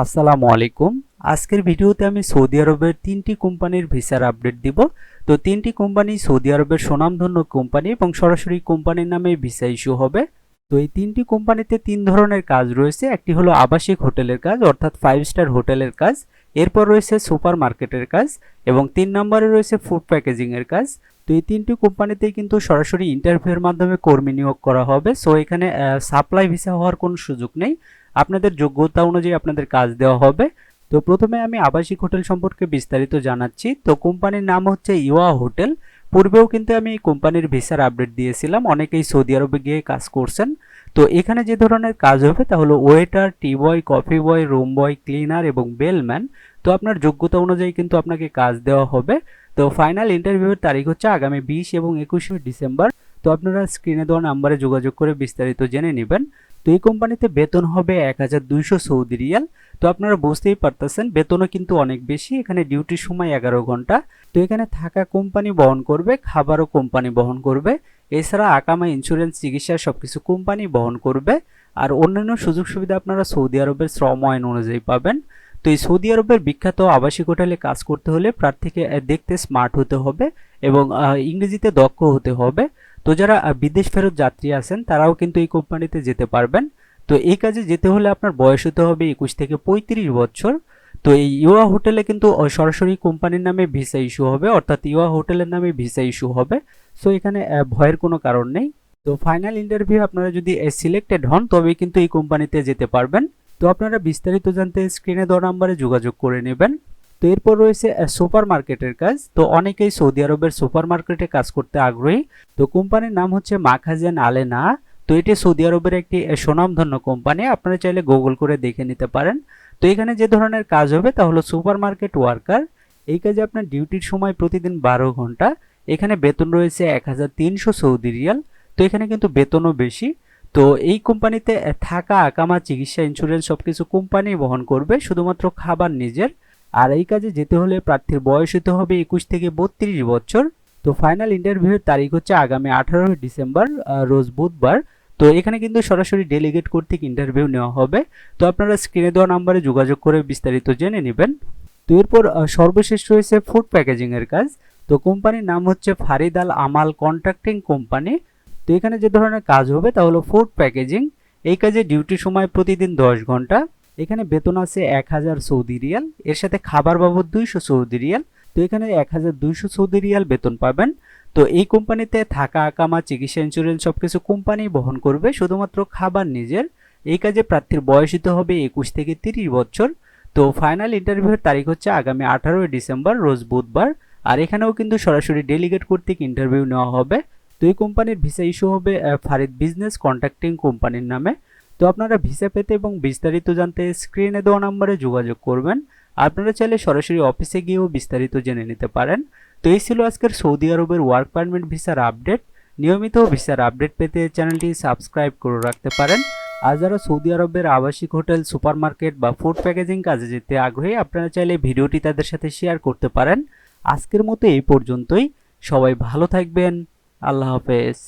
আসসালামু আলাইকুম। আজকের ভিডিওতে আমি সৌদি আরবের তিনটি কোম্পানির ভিসার আপডেট দিব। তো তিনটি কোম্পানি সৌদি আরবের সুনামধন্য কোম্পানি এবং সরাসরি কোম্পানির নামে ভিসা ইস্যু হবে। তো এই তিনটি কোম্পানিতে তিন ধরনের কাজ রয়েছে। একটি হলো আবাসিক হোটেলের কাজ, অর্থাৎ ফাইভ স্টার হোটেলের কাজ। এরপর রয়েছে সুপার মার্কেটের কাজ এবং তিন নম্বরে রয়েছে ফুড প্যাকেজিংয়ের কাজ। তো এই তিনটি কোম্পানিতেই কিন্তু সরাসরি ইন্টারভিউয়ের মাধ্যমে কর্মী নিয়োগ করা হবে। সো এখানে সাপ্লাই ভিসা হওয়ার কোনো সুযোগ নেই। আপনাদের যোগ্যতা অনুযায়ী আপনাদের কাজ দেওয়া হবে। তো প্রথমে আমি আবাসিক হোটেল সম্পর্কে বিস্তারিত জানাচ্ছি। তো কোম্পানির নাম হচ্ছে ইওয়া হোটেল। পূর্বেও কিন্তু আমি এই কোম্পানির ভিসার আপডেট দিয়েছিলাম, অনেকেই সৌদি আরবে গিয়ে কাজ করছেন। তো এখানে যে ধরনের কাজ হবে তা হলো waiter, tea boy, coffee boy, room boy, cleaner এবং বেলম্যান। তো আপনার যোগ্যতা অনুযায়ী কিন্তু আপনাকে কাজ দেওয়া হবে। তো ফাইনাল ইন্টারভিউয়ের তারিখ হচ্ছে আগামী বিশ এবং একুশে ডিসেম্বর। তো আপনারা স্ক্রিনে দেওয়া নাম্বারে যোগাযোগ করে বিস্তারিত জেনে নেবেন। তো এই কোম্পানিতে বেতন হবে এক হাজার দুইশো সৌদি রিয়াল। তো আপনারা বুঝতেই পারতেছেন, বেতনও কিন্তু অনেক বেশি। এখানে ডিউটির সময় এগারো ঘণ্টা। তো এখানে থাকা কোম্পানি বহন করবে, খাবারও কোম্পানি বহন করবে। এছাড়া আকামা ইন্স্যুরেন্স চিকিৎসা সব কিছু কোম্পানি বহন করবে। আর অন্যান্য সুযোগ সুবিধা আপনারা সৌদি আরবের শ্রম আইন অনুযায়ী পাবেন। তো এই সৌদি আরবের বিখ্যাত আবাসিক হোটেলে কাজ করতে হলে প্রার্থীকে দেখতে স্মার্ট হতে হবে এবং ইংরেজিতে দক্ষ হতে হবে। তো যারা বিদেশ ফেরত যাত্রী আছেন, তারাও কিন্তু এই কোম্পানিতে যেতে পারবেন। তো এই কাজে যেতে হলে আপনার বয়স হতে হবে একুশ থেকে পঁয়ত্রিশ বছর। তো এই ইউয়া হোটেলে কিন্তু সরাসরি কোম্পানির নামে ভিসা ইস্যু হবে, অর্থাৎ ইউয়া হোটেলের নামে ভিসা ইস্যু হবে। সো এখানে ভয়ের কোনো কারণ নেই। তো ফাইনাল ইন্টারভিউ আপনারা যদি সিলেক্টেড হন তবে কিন্তু এই কোম্পানিতে যেতে পারবেন। তো আপনারা বিস্তারিত জানতে স্ক্রিনে দেওয়া নাম্বারে যোগাযোগ করে নেবেন। তো এরপর রয়েছে সুপার মার্কেটের কাজ। তো অনেকেই সৌদি আরবের সুপার মার্কেটে কাজ করতে আগ্রহী। তো কোম্পানির নাম হচ্ছে মাখাজেন আলেনা। তো এটি সৌদি আরবের একটি সুনামধন্য কোম্পানি। আপনারা চাইলে গুগল করে দেখে নিতে পারেন। তো এখানে যে ধরনের কাজ হবে তা হলো সুপার মার্কেট ওয়ার্কার। এই কাজে আপনার ডিউটির সময় প্রতিদিন বারো ঘণ্টা। এখানে বেতন রয়েছে এক হাজার তিনশো সৌদি রিয়াল। তো এখানে কিন্তু বেতনও বেশি। তো এই কোম্পানিতে থাকা আকামা চিকিৎসা ইন্স্যুরেন্স সব কিছু কোম্পানি বহন করবে। শুধুমাত্র খাবার নিজের। আর এই কাজে যেতে হলে প্রার্থীর বয়স হতে হবে একুশ থেকে বত্রিশ বছর। তো ফাইনাল ইন্টারভিউয়ের তারিখ হচ্ছে আগামী আঠারোই ডিসেম্বর রোজ বুধবার। তো এখানে কিন্তু সরাসরি ডেলিগেট কর্তৃক ইন্টারভিউ নেওয়া হবে। তো আপনারা স্ক্রিনে দেওয়া নাম্বারে যোগাযোগ করে বিস্তারিত জেনে নেবেন। তো এরপর সর্বশেষ রয়েছে ফুড প্যাকেজিং এর কাজ। তো কোম্পানির নাম হচ্ছে Farid Al Amal contracting company. তো এখানে যে ধরনের কাজ হবে তা হলো ফুড প্যাকেজিং এই কাজে ডিউটি সময় প্রতিদিন দশ ঘণ্টা। এখানে বেতন আছে এক হাজার সৌদি রিয়াল, এর সাথে খাবার বাবদ দুইশো সৌদি রিয়াল। তো এখানে এক হাজার দুইশো সৌদি রিয়াল বেতন পাবেন। তো এই কোম্পানিতে থাকা আকামা চিকিৎসা ইন্স্যুরেন্স সব কিছু কোম্পানি বহন করবে, শুধুমাত্র খাবার নিজের। এই কাজে প্রার্থীর বয়স হতে হবে একুশ থেকে তিরিশ বছর। তো ফাইনাল ইন্টারভিউয়ের তারিখ হচ্ছে আগামী আঠারোই ডিসেম্বর, রোজ বুধবার। আর এখানেও কিন্তু সরাসরি ডেলিগেট কর্তৃক ইন্টারভিউ নেওয়া হবে। তো এই কোম্পানির ভিসা ইস্যু হবে ফারিদ বিজনেস কন্ট্রাক্টিং কোম্পানির নামে। তো আপনারা ভিসা পেতে এবং বিস্তারিত জানতে স্ক্রিনে দেওয়া নম্বরে যোগাযোগ করবেন। আপনারা চাইলে সরাসরি অফিসে গিয়েও বিস্তারিত জেনে নিতে পারেন। তো এই ছিল আজকের সৌদি আরবের ওয়ার্ক পারমিট ভিসার আপডেট নিয়মিত ভিসার আপডেট পেতে চ্যানেলটি সাবস্ক্রাইব করে রাখতে পারেন। আর যারা সৌদি আরবের আবাসিক হোটেল সুপারমার্কেট বা ফুড প্যাকেজিং কাজে যেতে আগ্রহী, আপনারা চাইলে ভিডিওটি তাদের সাথে শেয়ার করতে পারেন। আজকের মতো এই পর্যন্তই। সবাই ভালো থাকবেন। আল্লাহ হাফেজ।